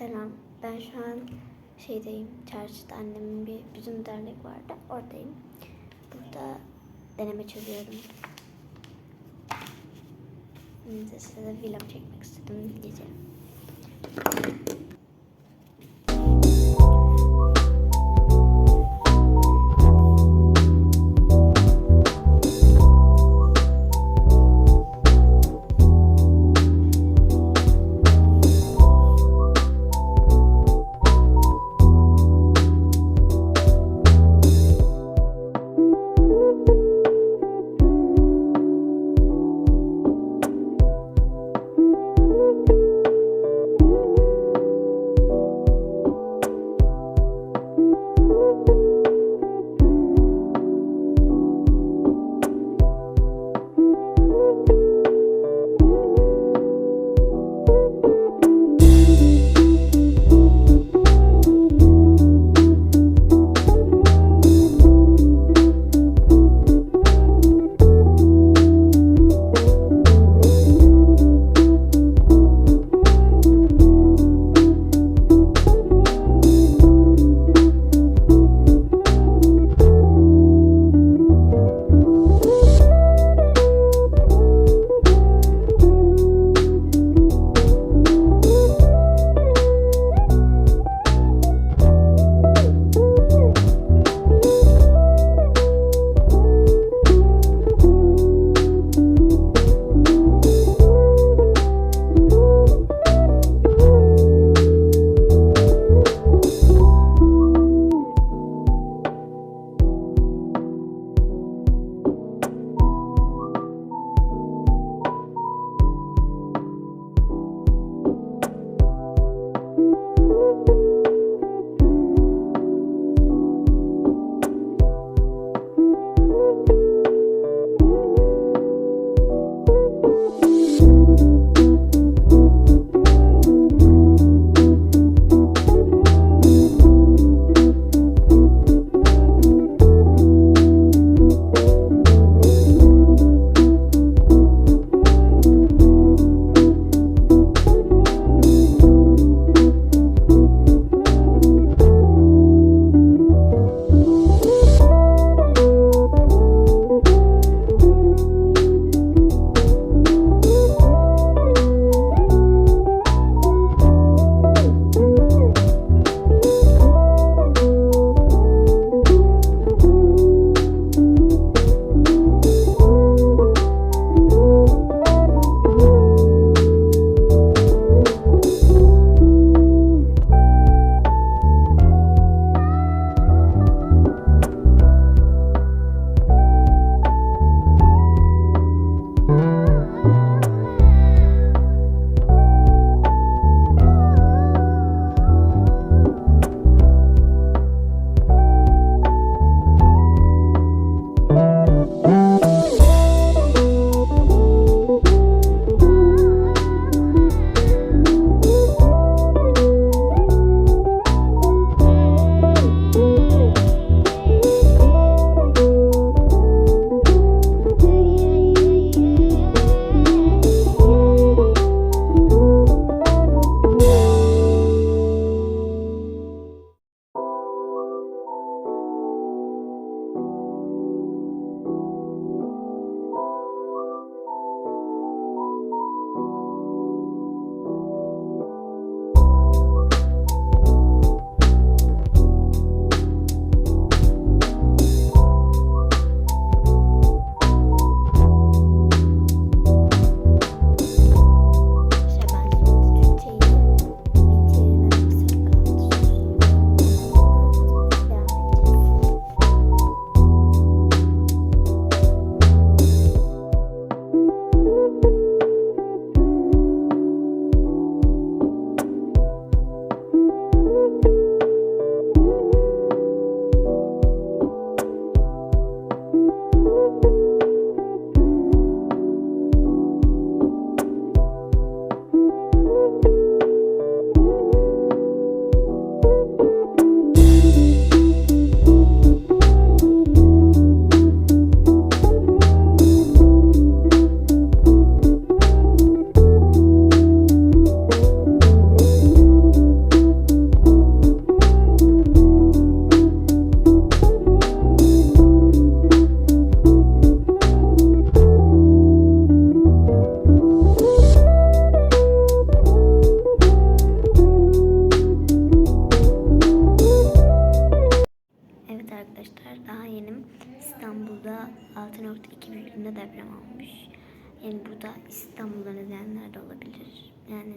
Selam. Ben şu an şeydeyim. Çarşıda annemin bir bizim dernek vardı. Oradayım. Burada deneme çözüyorum. Size de vlog çekmek istedim gece.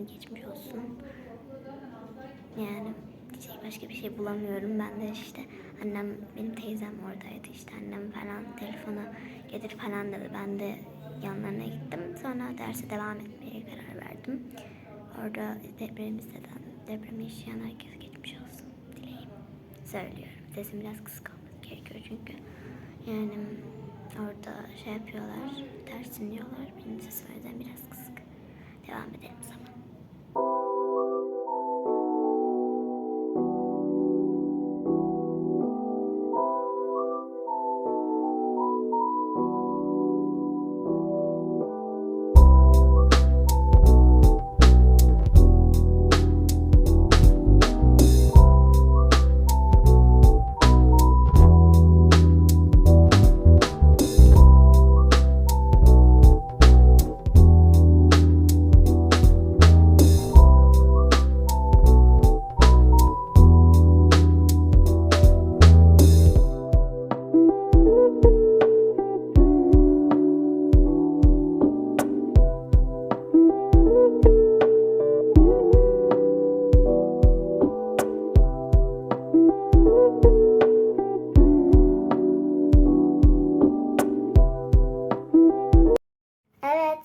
Yani geçmiş olsun. Yani diyecek başka bir şey bulamıyorum. Ben de işte annem, benim teyzem oradaydı. İşte annem falan telefona getir falan dedi. Ben de yanlarına gittim. Sonra derse devam etmeye karar verdim. Orada depremimizde depremi yaşayan herkese geçmiş olsun dileyim. Söylüyorum. Sesim biraz kısık olması gerekiyor çünkü. Yani orada şey yapıyorlar, ters dinliyorlar. Benim sesim o yüzden biraz kısık. Devam edelim zaman.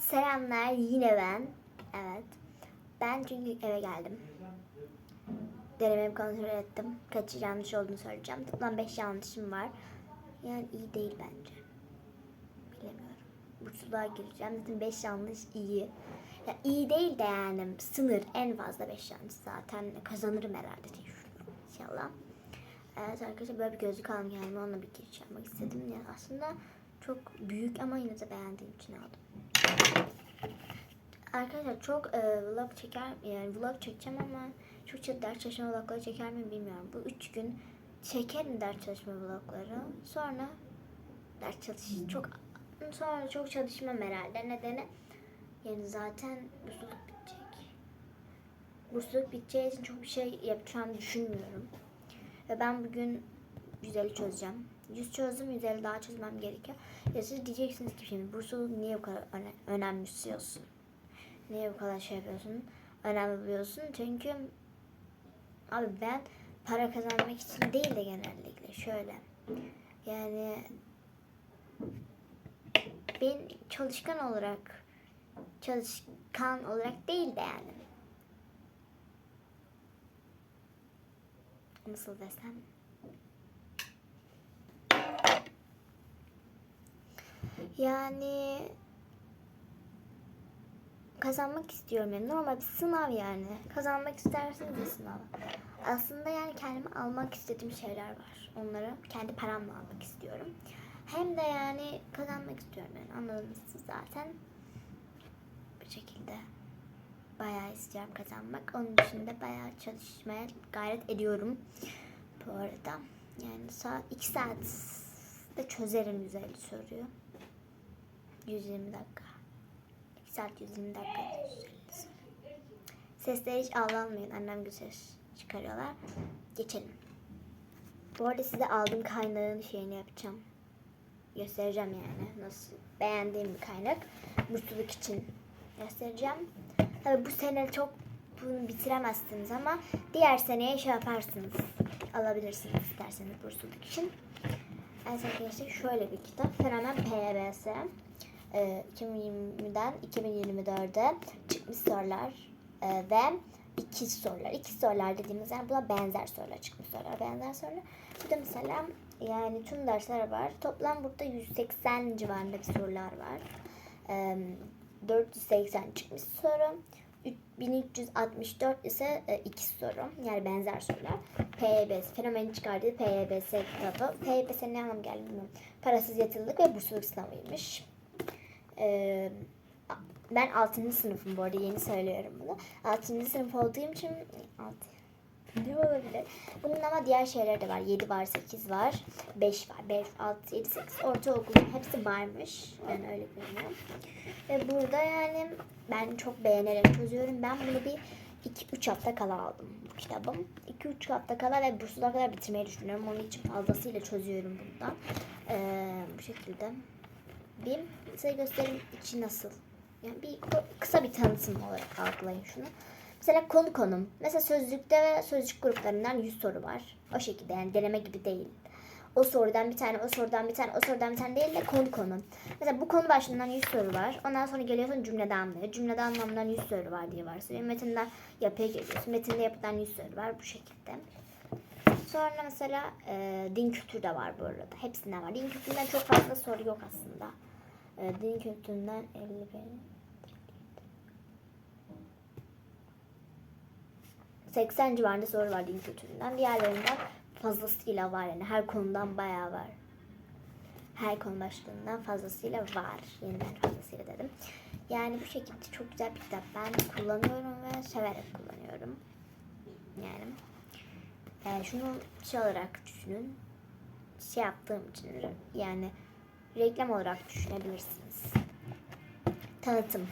Selamlar yine ben. Evet. Ben çünkü eve geldim. Denememi kontrol ettim. Kaç yanlış olduğunu söyleyeceğim. Toplam 5 yanlışım var. Yani iyi değil bence. Bilemiyorum. Bursluğa gireceğim. Zaten 5 yanlış iyi. Ya iyi değil de yani sınır en fazla 5 yanlış zaten kazanırım herhalde diye düşünüyorum inşallah. Evet arkadaşlar böyle bir gözlük aldım kendime onunla bir giriş yapmak istedim. Yani aslında çok büyük ama yine de beğendiğim için aldım. Arkadaşlar çok e, vlog çeker yani vlog çekeceğim ama çok çok ders çalışma vlogları çeker mi bilmiyorum. Bu üç gün çekerim ders çalışma vlogları. Sonra ders çalış çok sonra çok çalışmam herhalde. Nedeni yani zaten bursluluk bitecek. Bursluluk biteceği için çok bir şey yapacağımı düşünmüyorum. Ve ben bugün 150 çözeceğim. 100 çözdüm, 150 daha çözmem gerekiyor. Ya siz diyeceksiniz ki şimdi bursluluğu niye bu kadar öne- önemsiyorsun? Niye bu kadar şey yapıyorsun? Önemli buluyorsun. Çünkü abi ben para kazanmak için değil de genellikle şöyle. Yani ben çalışkan olarak çalışkan olarak değil de yani. Nasıl desem? Yani kazanmak istiyorum yani. Normal bir sınav yani. Kazanmak isterseniz bir sınav. Aslında yani kendime almak istediğim şeyler var. Onları kendi paramla almak istiyorum. Hem de yani kazanmak istiyorum yani. Anladınız zaten. Bu şekilde bayağı istiyorum kazanmak. Onun dışında bayağı çalışmaya gayret ediyorum bu arada. Yani saat 2 saat de çözerim 150 soruyu 120 dakika 2 saat 120 dakika. Sesleri hiç aldanmayın. Annem güzel çıkarıyorlar. Geçelim. Bu arada size aldığım kaynağın şeyini yapacağım. Göstereceğim yani nasıl beğendiğim bir kaynak. Bursluluk için göstereceğim. Tabii bu sene çok bunu bitiremezsiniz ama diğer seneye şey yaparsınız. Alabilirsiniz isterseniz bursluluk için. Evet arkadaşlar şöyle bir kitap. Fenomen PYBS. Ee, 2020'den 2024'e çıkmış sorular ee, ve ikiz sorular. İkiz sorular dediğimiz yani buna benzer sorular çıkmış sorular. Benzer sorular. Burada mesela yani tüm dersler var. Toplam burada 180 civarında bir sorular var. Ee, 480 çıkmış soru. 1364 ise e, iki soru. Yani benzer sorular. PYBS, fenomenin çıkardığı PYBS kitabı. PYBS ne anlam geldi bilmiyorum. Parasız yatırılık ve bursluluk sınavıymış. Ben 6. sınıfım bu arada yeni söylüyorum bunu. 6. sınıf olduğum için 6 ne olabilir? Bunun ama diğer şeyleri de var. 7 var, 8 var, 5 var. 5, 6, 7, 8 ortaokulun hepsi varmış. Ben öyle görüyorum. Ve burada yani ben çok beğenerek çözüyorum. Ben bunu bir 2-3 hafta kala aldım bu kitabım. 2-3 hafta kala ve bursuna kadar bitirmeyi düşünüyorum. Onun için fazlasıyla çözüyorum bundan. Ee, bu şekilde. Bir size göstereyim içi nasıl. Yani bir kısa bir tanıtım olarak algılayın şunu. Mesela konu konum. Mesela sözlükte ve sözcük gruplarından 100 soru var. O şekilde yani deneme gibi değil. O sorudan bir tane, o sorudan bir tane, o sorudan bir tane değil de konu konu. Mesela bu konu başlığından 100 soru var. Ondan sonra geliyorsun cümlede anlıyor. Cümlede anlamından 100 soru var diye varsayıyor. Metinden yapıya geliyorsun. Metinde yapıdan 100 soru var bu şekilde. Sonra mesela e, din kültürü de var bu arada. Hepsinden var. Din kültüründen çok fazla soru yok aslında. E, din kültüründen 50 bin. 80 civarında soru var din kültüründen. Diğerlerinden fazlasıyla var yani. Her konudan bayağı var. Her konu başlığından fazlasıyla var. Yeniden fazlasıyla dedim. Yani bu şekilde çok güzel bir kitap. Ben kullanıyorum ve severek kullanıyorum. Yani yani şunu şey olarak düşünün. Şey yaptığım için yani reklam olarak düşünebilirsiniz. Tanıtım.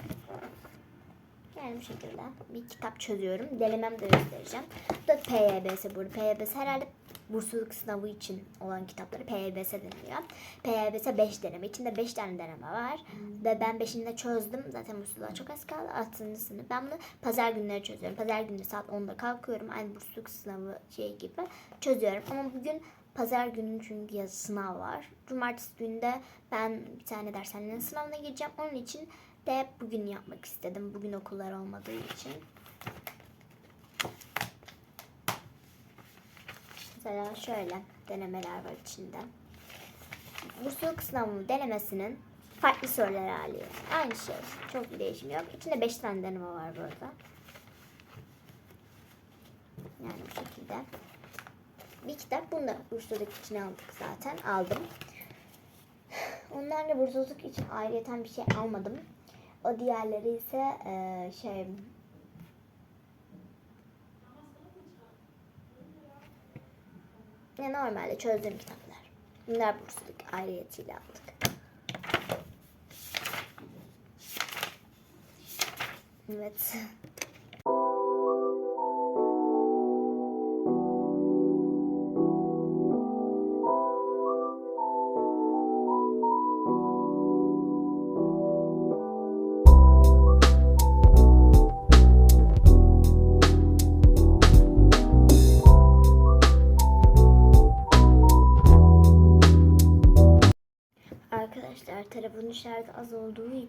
Yani bu şekilde bir kitap çözüyorum. Denemem de göstereceğim. Bu da PYBS burada. PYBS herhalde bursluluk sınavı için olan kitapları PYBS deniliyor. PYBS 5 deneme. İçinde 5 tane deneme var. Ve ben 5'ini de çözdüm. Zaten bursluluğa çok az kaldı. 6.sını. Ben bunu pazar günleri çözüyorum. Pazar günü saat 10'da kalkıyorum. Aynı bursluluk sınavı şey gibi çözüyorum. Ama bugün pazar günü çünkü yazı sınav var. Cumartesi günü de ben bir tane dershanenin sınavına gireceğim. Onun için de bugün yapmak istedim. Bugün okullar olmadığı için. Mesela şöyle denemeler var içinde. Bursluluk sınavı denemesinin farklı soruları hali. Aynı şey. Çok bir değişim yok. İçinde 5 tane deneme var burada. Yani bu şekilde. Bir kitap. Bunu da bursluluk için aldık zaten. Aldım. Onlarla bursluluk için ayrıyeten bir şey almadım. O diğerleri ise eee, şey ne normalde çözdüğüm kitaplar. Bunlar bursluluk ayrıyetiyle aldık. Evet.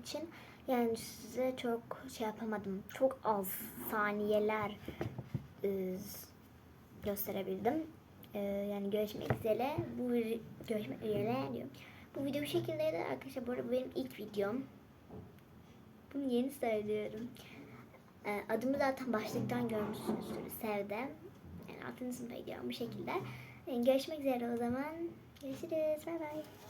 İçin yani size çok şey yapamadım. Çok az saniyeler e, gösterebildim. E, yani görüşmek üzere. Bu görüşmek üzere diyorum. Bu video bu şekildeydi arkadaşlar. Bu arada benim ilk videom. Bunu yeni söylüyorum. E, adımı zaten başlıktan görmüşsünüzdür. Sevde. Yani 6. sınıfa gidiyorum bu şekilde. E, görüşmek üzere o zaman. Görüşürüz. Bay bay.